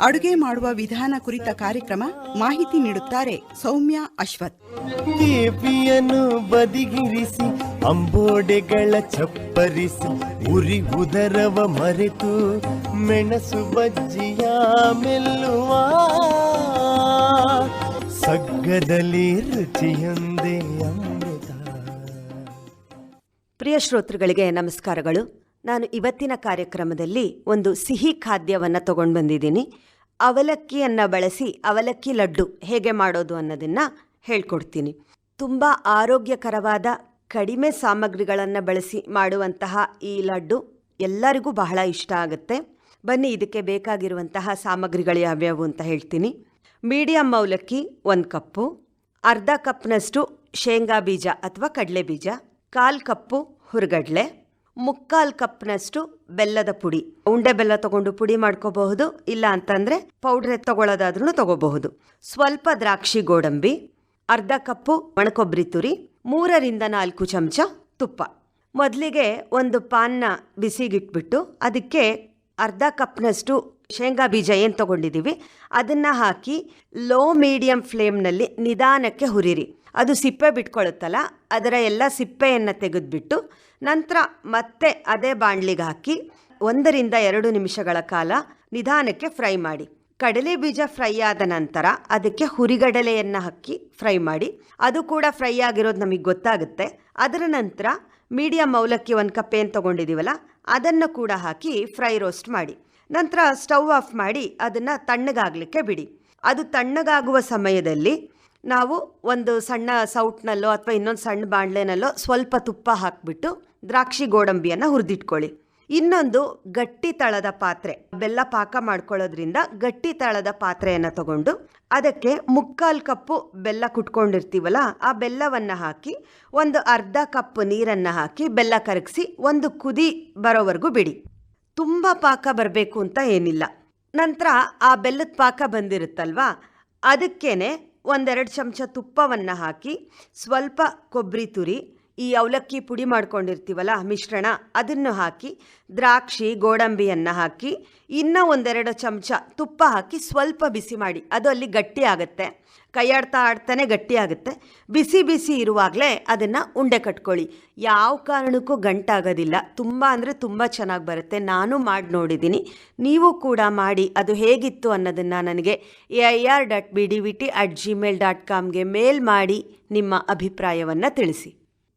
ಅಡುಗೆ ಮಾಡುವ ವಿಧಾನ ಕುರಿತ ಕಾರ್ಯಕ್ರಮ ಮಾಹಿತಿ ನೀಡುತ್ತಾರೆ ಸೌಮ್ಯ ಅಶ್ವಥ್. ದೇವಿಯನ್ನು ಬದಿಗಿರಿಸಿ ಅಂಬೋಡೆಗಳ ಚಪ್ಪರಿಸಿ ಉರಿ ಉದರವ ಮರೆತು ಮೆಣಸು ಬಜ್ಜಿಯ ಮೆಲ್ಲುವ ಸಗ್ಗದಲ್ಲಿ ರುಚಿಯೊಂದೇ ಅಮೃತ. ಪ್ರಿಯ ಶ್ರೋತೃಗಳಿಗೆ ನಮಸ್ಕಾರಗಳು. ನಾನು ಇವತ್ತಿನ ಕಾರ್ಯಕ್ರಮದಲ್ಲಿ ಒಂದು ಸಿಹಿ ಖಾದ್ಯವನ್ನು ತಗೊಂಡು ಬಂದಿದ್ದೀನಿ ಅವಲಕ್ಕಿಯನ್ನು ಬಳಸಿ ಅವಲಕ್ಕಿ ಲಡ್ಡು ಹೇಗೆ ಮಾಡೋದು ಅನ್ನೋದನ್ನು ಹೇಳ್ಕೊಡ್ತೀನಿ. ತುಂಬ ಆರೋಗ್ಯಕರವಾದ ಕಡಿಮೆ ಸಾಮಗ್ರಿಗಳನ್ನು ಬಳಸಿ ಮಾಡುವಂತಹ ಈ ಲಡ್ಡು ಎಲ್ಲರಿಗೂ ಬಹಳ ಇಷ್ಟ ಆಗುತ್ತೆ. ಬನ್ನಿ, ಇದಕ್ಕೆ ಬೇಕಾಗಿರುವಂತಹ ಸಾಮಗ್ರಿಗಳು ಯಾವ್ಯಾವು ಅಂತ ಹೇಳ್ತೀನಿ. ಮೀಡಿಯಮ್ ಅವಲಕ್ಕಿ ಒಂದು ಕಪ್ಪು, ಅರ್ಧ ಕಪ್ನಷ್ಟು ಶೇಂಗಾ ಬೀಜ ಅಥವಾ ಕಡಲೆ ಬೀಜ, ಕಾಲು ಕಪ್ಪು ಹುರ್ಗಡ್ಲೆ ಮುಕ್ಕಾಲು ಕಪ್ನಷ್ಟು ಬೆಲ್ಲದ ಪುಡಿ. ಉಂಡೆ ಬೆಲ್ಲ ತಗೊಂಡು ಪುಡಿ ಮಾಡ್ಕೋಬಹುದು, ಇಲ್ಲ ಅಂತಂದ್ರೆ ಪೌಡ್ರೆ ತಗೊಳ್ಳೋದಾದ್ರೂ ತಗೋಬಹುದು. ಸ್ವಲ್ಪ ದ್ರಾಕ್ಷಿ ಗೋಡಂಬಿ, ಅರ್ಧ ಕಪ್ಪು ಒಣಕೊಬ್ಬರಿ ತುರಿ, ಮೂರರಿಂದ ನಾಲ್ಕು ಚಮಚ ತುಪ್ಪ. ಮೊದಲಿಗೆ ಒಂದು ಪಾನ್ನ ಬಿಸಿಗಿಟ್ಬಿಟ್ಟು ಅದಕ್ಕೆ ಅರ್ಧ ಕಪ್ನಷ್ಟು ಶೇಂಗಾ ಬೀಜ ಏನು ತಗೊಂಡಿದ್ದೀವಿ ಅದನ್ನು ಹಾಕಿ ಲೋ ಮೀಡಿಯಂ ಫ್ಲೇಮ್ನಲ್ಲಿ ನಿಧಾನಕ್ಕೆ ಹುರಿರಿ. ಅದು ಸಿಪ್ಪೆ ಬಿಟ್ಕೊಳ್ಳುತ್ತಲ್ಲ ಅದರ ಎಲ್ಲ ಸಿಪ್ಪೆಯನ್ನು ತೆಗೆದುಬಿಟ್ಟು ನಂತರ ಮತ್ತೆ ಅದೇ ಬಾಣ್ಲಿಗೆ ಹಾಕಿ ಒಂದರಿಂದ ಎರಡು ನಿಮಿಷಗಳ ಕಾಲ ನಿಧಾನಕ್ಕೆ ಫ್ರೈ ಮಾಡಿ. ಕಡಲೆ ಬೀಜ ಫ್ರೈ ಆದ ನಂತರ ಅದಕ್ಕೆ ಹುರಿಗಡಲೆಯನ್ನು ಹಾಕಿ ಫ್ರೈ ಮಾಡಿ. ಅದು ಕೂಡ ಫ್ರೈ ಆಗಿರೋದು ನಮಗೆ ಗೊತ್ತಾಗುತ್ತೆ. ಅದರ ನಂತರ ಮೀಡಿಯಂ ಅವಲಕ್ಕಿ ಒಂದು ಕಪ್ ಏನು ತೊಗೊಂಡಿದ್ದೀವಲ್ಲ ಅದನ್ನು ಕೂಡ ಹಾಕಿ ಫ್ರೈ ರೋಸ್ಟ್ ಮಾಡಿ. ನಂತರ ಸ್ಟವ್ ಆಫ್ ಮಾಡಿ ಅದನ್ನು ತಣ್ಣಗಾಗಲಿಕ್ಕೆ ಬಿಡಿ. ಅದು ತಣ್ಣಗಾಗುವ ಸಮಯದಲ್ಲಿ ನಾವು ಒಂದು ಸಣ್ಣ ಸೌಟ್ನಲ್ಲೋ ಅಥವಾ ಇನ್ನೊಂದು ಸಣ್ಣ ಬಾಣಲೆನಲ್ಲೋ ಸ್ವಲ್ಪ ತುಪ್ಪ ಹಾಕಿಬಿಟ್ಟು ದ್ರಾಕ್ಷಿ ಗೋಡಂಬಿಯನ್ನು ಹುರಿದಿಟ್ಕೊಳ್ಳಿ. ಇನ್ನೊಂದು ಗಟ್ಟಿ ತಳದ ಪಾತ್ರೆ. ಬೆಲ್ಲ ಪಾಕ ಮಾಡ್ಕೊಳ್ಳೋದ್ರಿಂದ ಗಟ್ಟಿ ತಳದ ಪಾತ್ರೆಯನ್ನು ತಗೊಂಡು ಅದಕ್ಕೆ ಮುಕ್ಕಾಲು ಕಪ್ಪು ಬೆಲ್ಲ ಕುಟ್ಕೊಂಡಿರ್ತೀವಲ್ಲ, ಆ ಬೆಲ್ಲವನ್ನು ಹಾಕಿ ಒಂದು ಅರ್ಧ ಕಪ್ ನೀರನ್ನು ಹಾಕಿ ಬೆಲ್ಲ ಕರಗಿಸಿ ಒಂದು ಕುದಿ ಬರೋವರೆಗೂ ಬಿಡಿ. ತುಂಬ ಪಾಕ ಬರಬೇಕು ಅಂತ ಏನಿಲ್ಲ. ನಂತರ ಆ ಬೆಲ್ಲದ ಪಾಕ ಬಂದಿರುತ್ತಲ್ವಾ, ಅದಕ್ಕೇನೆ ಒಂದೆರಡು ಚಮಚ ತುಪ್ಪವನ್ನು ಹಾಕಿ ಸ್ವಲ್ಪ ಕೊಬ್ಬರಿ ತುರಿ ಈ ಅವಲಕ್ಕಿ ಪುಡಿ ಮಾಡ್ಕೊಂಡಿರ್ತೀವಲ್ಲ, ಮಿಶ್ರಣ, ಅದನ್ನು ಹಾಕಿ, ದ್ರಾಕ್ಷಿ, ಗೋಡಂಬಿಯನ್ನು ಹಾಕಿ, ಇನ್ನೂ ಒಂದೆರಡು ಚಮಚ ತುಪ್ಪ ಹಾಕಿ ಸ್ವಲ್ಪ ಬಿಸಿ ಮಾಡಿ. ಅದು ಅಲ್ಲಿ ಗಟ್ಟಿ ಆಗುತ್ತೆ. ಕೈಯಾಡ್ತಾ ಆಡ್ತಾನೆ ಗಟ್ಟಿ ಆಗುತ್ತೆ. ಬಿಸಿ ಬಿಸಿ ಇರುವಾಗಲೇ ಅದನ್ನು ಉಂಡೆ ಕಟ್ಕೊಳ್ಳಿ. ಯಾವ ಕಾರಣಕ್ಕೂ ಗಂಟಾಗೋದಿಲ್ಲ. ತುಂಬ ಅಂದರೆ ತುಂಬ ಚೆನ್ನಾಗಿ ಬರುತ್ತೆ. ನಾನು ಮಾಡಿ ನೋಡಿದ್ದೀನಿ. ನೀವು ಕೂಡ ಮಾಡಿ. ಅದು ಹೇಗಿತ್ತು ಅನ್ನೋದನ್ನು ನನಗೆ A I R dot B D V T at Gmail dot ಕಾಮ್ಗೆ mail ಮಾಡಿ ನಿಮ್ಮ ಅಭಿಪ್ರಾಯವನ್ನು ತಿಳಿಸಿ.